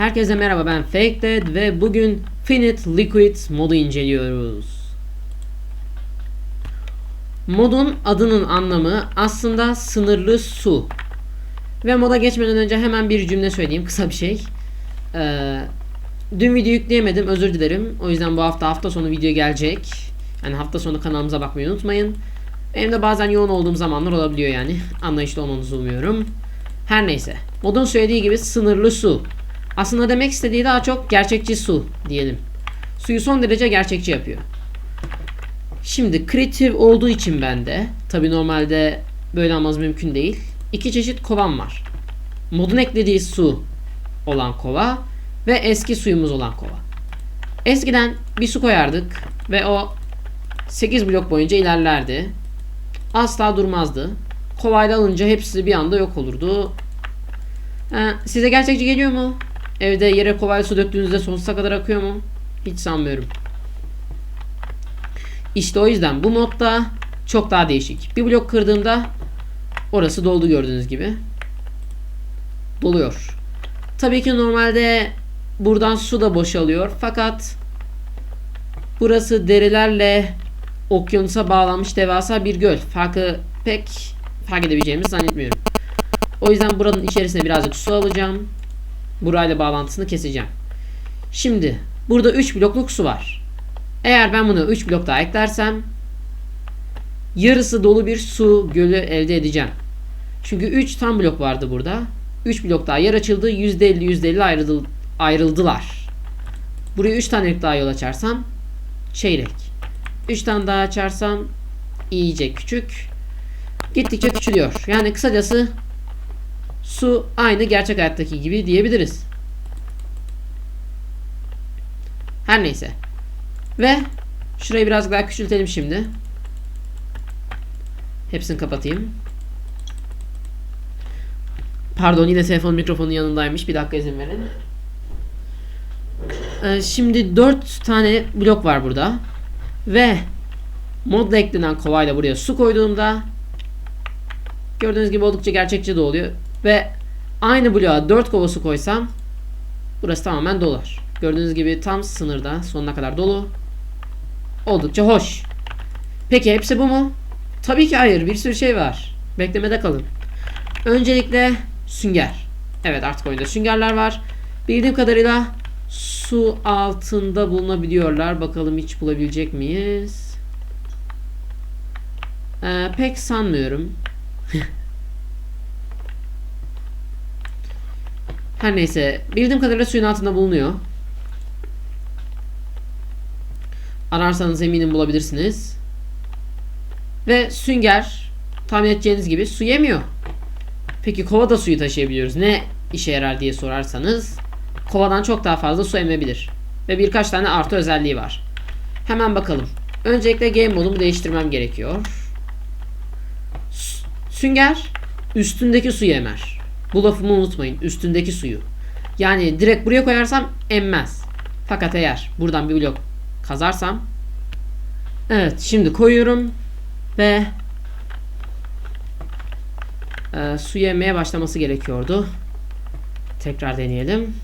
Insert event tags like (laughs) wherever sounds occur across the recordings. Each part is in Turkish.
Herkese merhaba ben FakeDead ve bugün Finite Liquid modu inceliyoruz. Modun adının anlamı aslında sınırlı su. Ve moda geçmeden önce hemen bir cümle söyleyeyim kısa bir şey. Ee, dün video yükleyemedim özür dilerim. O yüzden bu hafta hafta sonu video gelecek. Yani hafta sonu kanalımıza bakmayı unutmayın. Benim de bazen yoğun olduğum zamanlar olabiliyor yani. (laughs) Anlayışlı olmanızı umuyorum. Her neyse. Modun söylediği gibi sınırlı su. Aslında demek istediği daha çok gerçekçi su diyelim. Suyu son derece gerçekçi yapıyor. Şimdi creative olduğu için bende tabi normalde böyle olmaz mümkün değil. İki çeşit kovam var. Modun eklediği su olan kova ve eski suyumuz olan kova. Eskiden bir su koyardık ve o 8 blok boyunca ilerlerdi. Asla durmazdı. Kovayla alınca hepsi bir anda yok olurdu. Ha, size gerçekçi geliyor mu? Evde yere kovayla su döktüğünüzde sonsuza kadar akıyor mu? Hiç sanmıyorum. İşte o yüzden bu modda çok daha değişik. Bir blok kırdığımda orası doldu gördüğünüz gibi. Doluyor. Tabii ki normalde buradan su da boşalıyor. Fakat burası derilerle okyanusa bağlanmış devasa bir göl. Farkı pek fark edebileceğimizi zannetmiyorum. O yüzden buranın içerisine birazcık su alacağım. Burayla bağlantısını keseceğim. Şimdi burada 3 blokluk su var. Eğer ben bunu 3 blok daha eklersem yarısı dolu bir su gölü elde edeceğim. Çünkü 3 tam blok vardı burada. 3 blok daha yer açıldı. %50 %50 ayrıldı, ayrıldılar. Buraya 3 tane daha yol açarsam çeyrek. 3 tane daha açarsam iyice küçük. Gittikçe küçülüyor. Yani kısacası su aynı gerçek hayattaki gibi diyebiliriz. Her neyse. Ve şurayı biraz daha küçültelim şimdi. Hepsini kapatayım. Pardon yine telefon mikrofonun yanındaymış. Bir dakika izin verin. Ee, şimdi 4 tane blok var burada. Ve modla eklenen kovayla buraya su koyduğumda gördüğünüz gibi oldukça gerçekçi de oluyor. Ve aynı bloğa 4 kova su koysam burası tamamen dolar. Gördüğünüz gibi tam sınırda sonuna kadar dolu. Oldukça hoş. Peki hepsi bu mu? Tabii ki hayır. Bir sürü şey var. Beklemede kalın. Öncelikle sünger. Evet artık oyunda süngerler var. Bildiğim kadarıyla su altında bulunabiliyorlar. Bakalım hiç bulabilecek miyiz? Ee, pek sanmıyorum. (laughs) Her neyse. Bildiğim kadarıyla suyun altında bulunuyor. Ararsanız eminim bulabilirsiniz. Ve sünger tahmin edeceğiniz gibi su yemiyor. Peki kova da suyu taşıyabiliyoruz. Ne işe yarar diye sorarsanız kovadan çok daha fazla su emebilir. Ve birkaç tane artı özelliği var. Hemen bakalım. Öncelikle game modumu değiştirmem gerekiyor. Sünger üstündeki suyu emer. Bu lafımı unutmayın. Üstündeki suyu. Yani direkt buraya koyarsam emmez. Fakat eğer buradan bir blok kazarsam Evet şimdi koyuyorum ve e, su yemeye başlaması gerekiyordu. Tekrar deneyelim.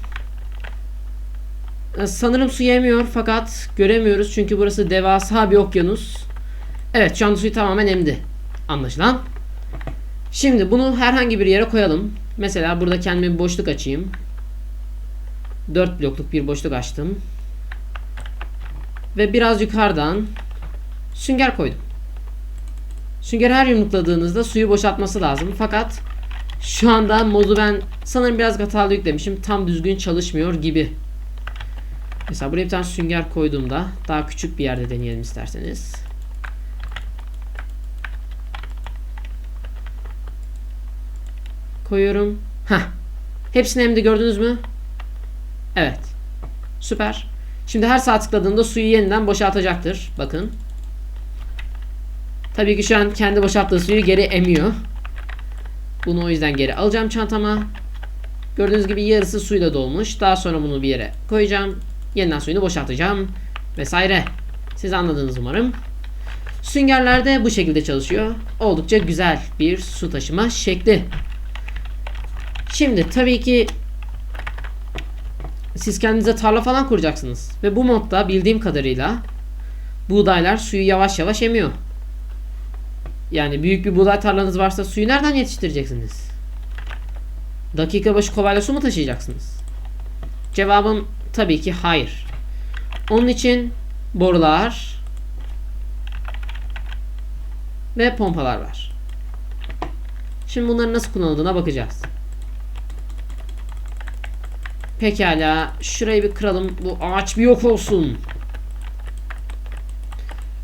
E, sanırım su yemiyor fakat göremiyoruz çünkü burası devasa bir okyanus. Evet şu anda suyu tamamen emdi. Anlaşılan. Şimdi bunu herhangi bir yere koyalım. Mesela burada kendime bir boşluk açayım. 4 blokluk bir boşluk açtım. Ve biraz yukarıdan sünger koydum. Süngeri her yumrukladığınızda suyu boşaltması lazım. Fakat şu anda modu ben sanırım biraz hatalı yüklemişim. Tam düzgün çalışmıyor gibi. Mesela buraya bir tane sünger koyduğumda daha küçük bir yerde deneyelim isterseniz. Koyuyorum. Heh. Hepsini hem de gördünüz mü? Evet. Süper. Şimdi her sağ tıkladığımda suyu yeniden boşaltacaktır. Bakın. Tabii ki şu an kendi boşalttığı suyu geri emiyor. Bunu o yüzden geri alacağım çantama. Gördüğünüz gibi yarısı suyla dolmuş. Daha sonra bunu bir yere koyacağım. Yeniden suyunu boşaltacağım. Vesaire. Siz anladınız umarım. Süngerler de bu şekilde çalışıyor. Oldukça güzel bir su taşıma şekli. Şimdi tabii ki siz kendinize tarla falan kuracaksınız. Ve bu modda bildiğim kadarıyla buğdaylar suyu yavaş yavaş emiyor. Yani büyük bir buğday tarlanız varsa suyu nereden yetiştireceksiniz? Dakika başı kovayla su mu taşıyacaksınız? Cevabım tabii ki hayır. Onun için borular ve pompalar var. Şimdi bunların nasıl kullanıldığına bakacağız. Pekala. Şurayı bir kıralım. Bu ağaç bir yok olsun.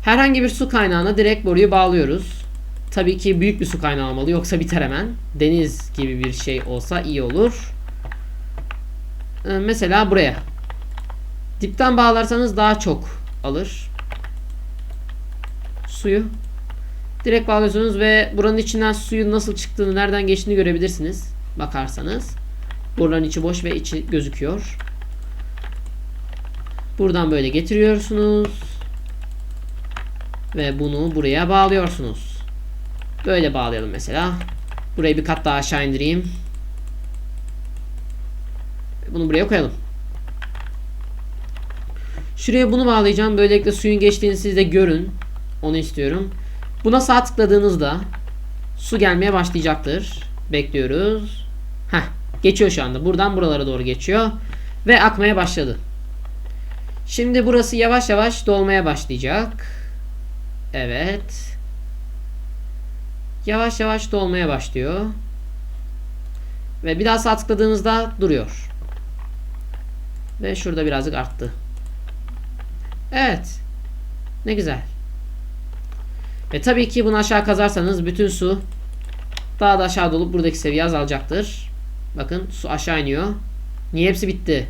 Herhangi bir su kaynağına direkt boruyu bağlıyoruz. Tabii ki büyük bir su kaynağı olmalı yoksa biter hemen. Deniz gibi bir şey olsa iyi olur. Ee, mesela buraya. Dipten bağlarsanız daha çok alır. Suyu. Direkt bağlıyorsunuz ve buranın içinden suyun nasıl çıktığını, nereden geçtiğini görebilirsiniz. Bakarsanız. Boruların içi boş ve içi gözüküyor. Buradan böyle getiriyorsunuz. Ve bunu buraya bağlıyorsunuz. Böyle bağlayalım mesela. Burayı bir kat daha aşağı indireyim. Bunu buraya koyalım. Şuraya bunu bağlayacağım. Böylelikle suyun geçtiğini siz de görün. Onu istiyorum. Buna sağ tıkladığınızda su gelmeye başlayacaktır. Bekliyoruz. Heh, geçiyor şu anda. Buradan buralara doğru geçiyor. Ve akmaya başladı. Şimdi burası yavaş yavaş dolmaya başlayacak. Evet. Yavaş yavaş dolmaya başlıyor. Ve bir daha sağ duruyor. Ve şurada birazcık arttı. Evet. Ne güzel. Ve tabii ki bunu aşağı kazarsanız bütün su daha da aşağı dolup buradaki seviye azalacaktır. Bakın su aşağı iniyor. Niye hepsi bitti?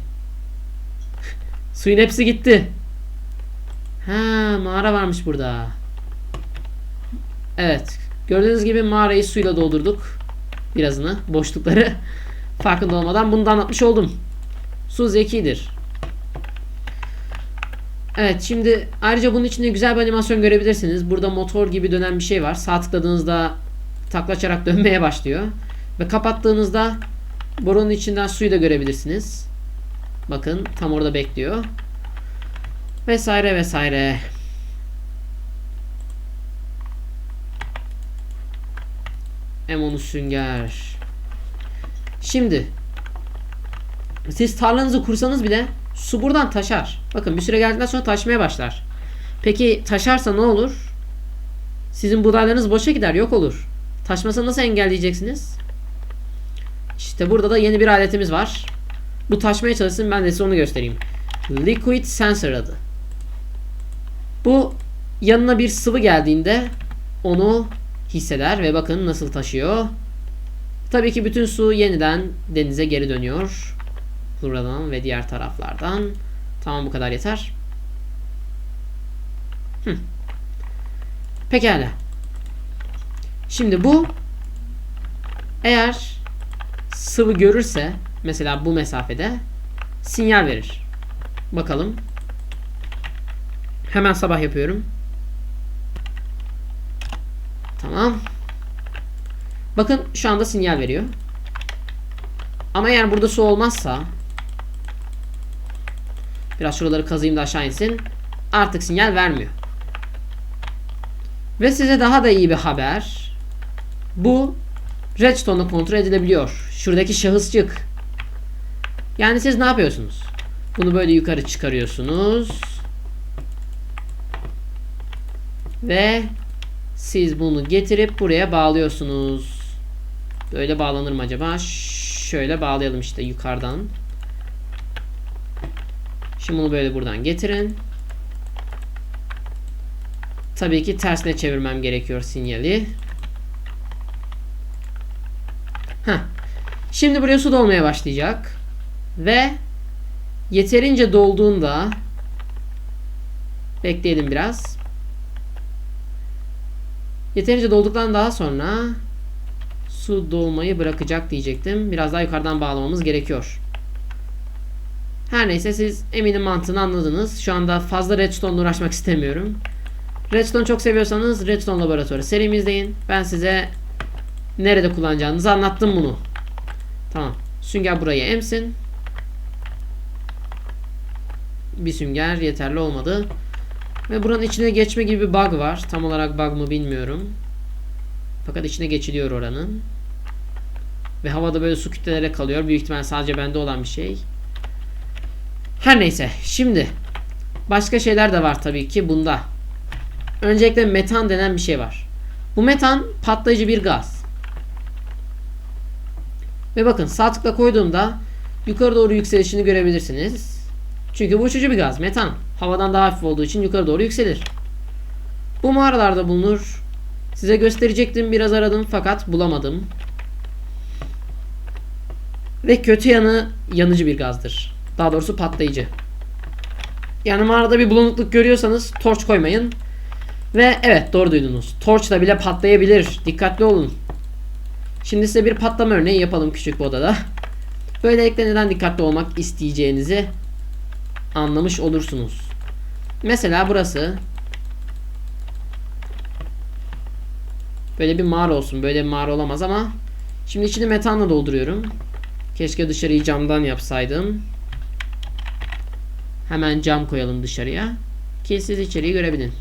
(laughs) Suyun hepsi gitti. Ha mağara varmış burada. Evet. Gördüğünüz gibi mağarayı suyla doldurduk. Birazını. Boşlukları. (laughs) Farkında olmadan bunu da anlatmış oldum. Su zekidir. Evet şimdi ayrıca bunun içinde güzel bir animasyon görebilirsiniz. Burada motor gibi dönen bir şey var. Sağ tıkladığınızda taklaçarak (laughs) dönmeye başlıyor. Ve kapattığınızda borunun içinden suyu da görebilirsiniz. Bakın tam orada bekliyor. Vesaire vesaire. Emonu sünger. Şimdi siz tarlanızı kursanız bile su buradan taşar. Bakın bir süre geldikten sonra taşmaya başlar. Peki taşarsa ne olur? Sizin buğdaylarınız boşa gider, yok olur. Taşmasını nasıl engelleyeceksiniz? İşte burada da yeni bir aletimiz var. Bu taşmaya çalışsın ben de size onu göstereyim. Liquid Sensor adı. Bu yanına bir sıvı geldiğinde onu hisseder ve bakın nasıl taşıyor. Tabii ki bütün su yeniden denize geri dönüyor. Buradan ve diğer taraflardan. Tamam bu kadar yeter. Hı. Pekala. Şimdi bu eğer sıvı görürse mesela bu mesafede sinyal verir. Bakalım. Hemen sabah yapıyorum. Tamam. Bakın şu anda sinyal veriyor. Ama eğer burada su olmazsa biraz şuraları kazıyım da aşağı insin. Artık sinyal vermiyor. Ve size daha da iyi bir haber. Bu redstone'la kontrol edilebiliyor. Şuradaki şahıscık. Yani siz ne yapıyorsunuz? Bunu böyle yukarı çıkarıyorsunuz. Ve siz bunu getirip buraya bağlıyorsunuz. Böyle bağlanır mı acaba? Şöyle bağlayalım işte yukarıdan. Şimdi bunu böyle buradan getirin. Tabii ki tersine çevirmem gerekiyor sinyali. Heh. Şimdi buraya su dolmaya başlayacak. Ve yeterince dolduğunda bekleyelim biraz. Yeterince dolduktan daha sonra su dolmayı bırakacak diyecektim. Biraz daha yukarıdan bağlamamız gerekiyor. Her neyse siz eminim mantığını anladınız. Şu anda fazla redstone uğraşmak istemiyorum. Redstone çok seviyorsanız Redstone Laboratuvarı serimi izleyin. Ben size nerede kullanacağınızı anlattım bunu. Tamam. Sünger burayı emsin. bir sünger yeterli olmadı. Ve buranın içine geçme gibi bir bug var. Tam olarak bug mı bilmiyorum. Fakat içine geçiliyor oranın. Ve havada böyle su kütleleri kalıyor. Büyük ihtimal sadece bende olan bir şey. Her neyse. Şimdi başka şeyler de var tabii ki bunda. Öncelikle metan denen bir şey var. Bu metan patlayıcı bir gaz. Ve bakın sağ tıkla koyduğumda yukarı doğru yükselişini görebilirsiniz. Çünkü bu uçucu bir gaz. Metan. Havadan daha hafif olduğu için yukarı doğru yükselir. Bu mağaralarda bulunur. Size gösterecektim biraz aradım fakat bulamadım. Ve kötü yanı yanıcı bir gazdır. Daha doğrusu patlayıcı. Yani mağarada bir bulanıklık görüyorsanız torç koymayın. Ve evet doğru duydunuz. Torçla bile patlayabilir. Dikkatli olun. Şimdi size bir patlama örneği yapalım küçük bir odada. Böylelikle neden dikkatli olmak isteyeceğinizi anlamış olursunuz. Mesela burası böyle bir mağara olsun. Böyle bir mağara olamaz ama şimdi içini metanla dolduruyorum. Keşke dışarıyı camdan yapsaydım. Hemen cam koyalım dışarıya. Ki siz içeriği görebilin.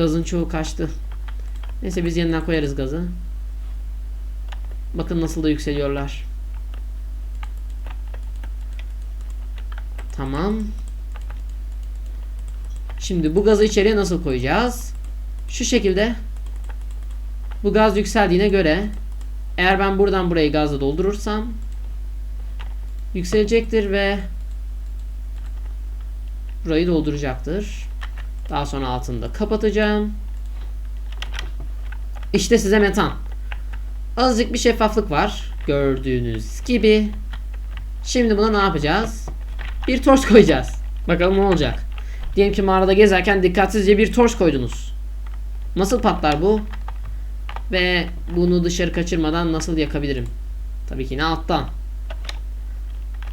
Gazın çoğu kaçtı. Neyse biz yeniden koyarız gazı. Bakın nasıl da yükseliyorlar. Tamam. Şimdi bu gazı içeriye nasıl koyacağız? Şu şekilde. Bu gaz yükseldiğine göre eğer ben buradan burayı gazla doldurursam yükselecektir ve burayı dolduracaktır. Daha sonra altını da kapatacağım. İşte size metan. Azıcık bir şeffaflık var. Gördüğünüz gibi. Şimdi buna ne yapacağız? Bir torç koyacağız. Bakalım ne olacak. Diyelim ki mağarada gezerken dikkatsizce bir torç koydunuz. Nasıl patlar bu? Ve bunu dışarı kaçırmadan nasıl yakabilirim? Tabii ki yine alttan.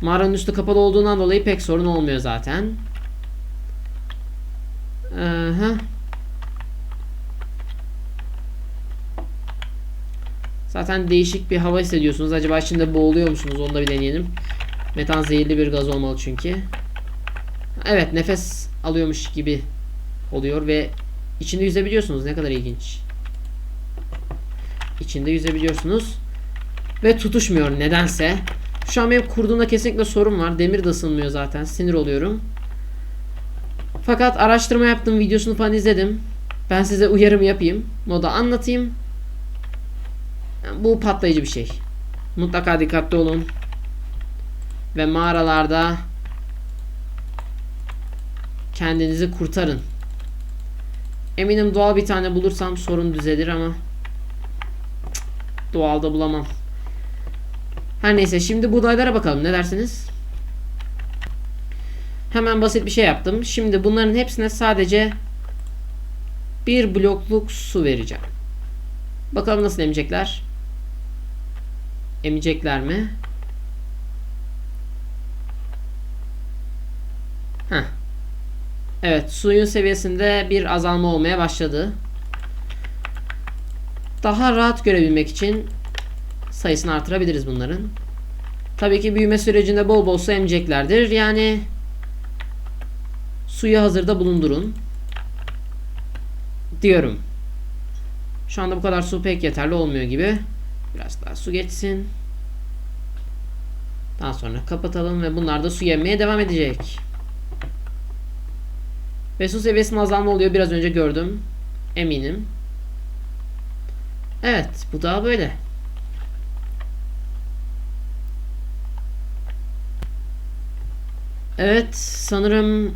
Mağaranın üstü kapalı olduğundan dolayı pek sorun olmuyor zaten. Aha. Zaten değişik bir hava hissediyorsunuz. Acaba şimdi boğuluyor musunuz? Onu da bir deneyelim. Metan zehirli bir gaz olmalı çünkü. Evet nefes alıyormuş gibi oluyor ve içinde yüzebiliyorsunuz. Ne kadar ilginç. İçinde yüzebiliyorsunuz. Ve tutuşmuyor nedense. Şu an benim kurduğumda kesinlikle sorun var. Demir de ısınmıyor zaten. Sinir oluyorum. Fakat araştırma yaptım. Videosunu falan izledim. Ben size uyarım yapayım. Moda anlatayım. Bu patlayıcı bir şey. Mutlaka dikkatli olun. Ve mağaralarda kendinizi kurtarın. Eminim doğal bir tane bulursam sorun düzelir ama doğalda bulamam. Her neyse şimdi buğdaylara bakalım ne dersiniz? Hemen basit bir şey yaptım. Şimdi bunların hepsine sadece bir blokluk su vereceğim. Bakalım nasıl emecekler. Emecekler mi? Heh. Evet suyun seviyesinde bir azalma olmaya başladı. Daha rahat görebilmek için sayısını artırabiliriz bunların. Tabii ki büyüme sürecinde bol bol su emeceklerdir. Yani suyu hazırda bulundurun. Diyorum. Şu anda bu kadar su pek yeterli olmuyor gibi. Biraz daha su geçsin. Daha sonra kapatalım ve bunlar da su yemeye devam edecek. Ve su seviyesinin azalma oluyor. Biraz önce gördüm. Eminim. Evet. Bu da böyle. Evet. Sanırım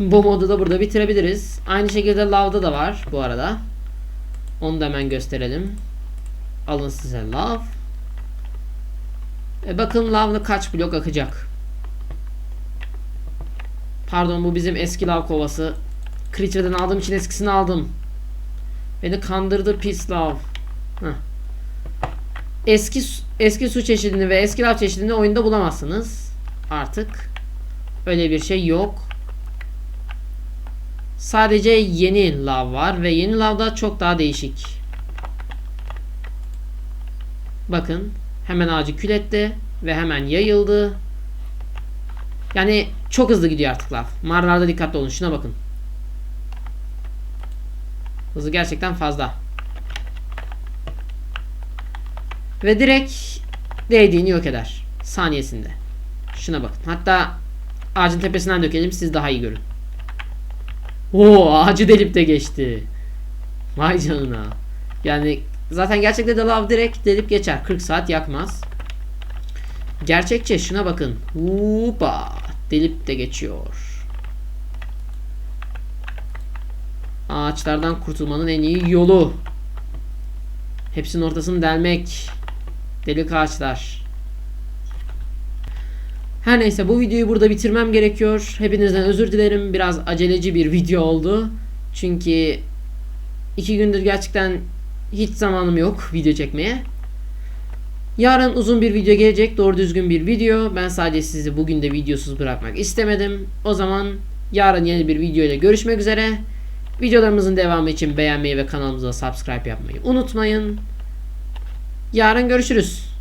bu modu da burada bitirebiliriz. Aynı şekilde lavda da var bu arada. Onu da hemen gösterelim. Alın size lav. E bakın lavda kaç blok akacak. Pardon bu bizim eski lav kovası. Creature'den aldığım için eskisini aldım. Beni kandırdı pis lav. Heh. Eski eski su çeşidini ve eski lav çeşidini oyunda bulamazsınız. Artık öyle bir şey yok. Sadece yeni lav var ve yeni lavda çok daha değişik. Bakın hemen ağacı kül etti ve hemen yayıldı. Yani çok hızlı gidiyor artık lav. Mağaralarda dikkatli olun. Şuna bakın. Hızı gerçekten fazla. Ve direkt değdiğini yok eder. Saniyesinde. Şuna bakın. Hatta ağacın tepesinden dökelim siz daha iyi görün. Oo ağacı delip de geçti. Vay canına. Yani zaten gerçekte de lav direkt delip geçer. 40 saat yakmaz. Gerçekçe şuna bakın. Hupa delip de geçiyor. Ağaçlardan kurtulmanın en iyi yolu. Hepsinin ortasını delmek. Delik ağaçlar. Her neyse bu videoyu burada bitirmem gerekiyor. Hepinizden özür dilerim. Biraz aceleci bir video oldu. Çünkü iki gündür gerçekten hiç zamanım yok video çekmeye. Yarın uzun bir video gelecek. Doğru düzgün bir video. Ben sadece sizi bugün de videosuz bırakmak istemedim. O zaman yarın yeni bir video ile görüşmek üzere. Videolarımızın devamı için beğenmeyi ve kanalımıza subscribe yapmayı unutmayın. Yarın görüşürüz.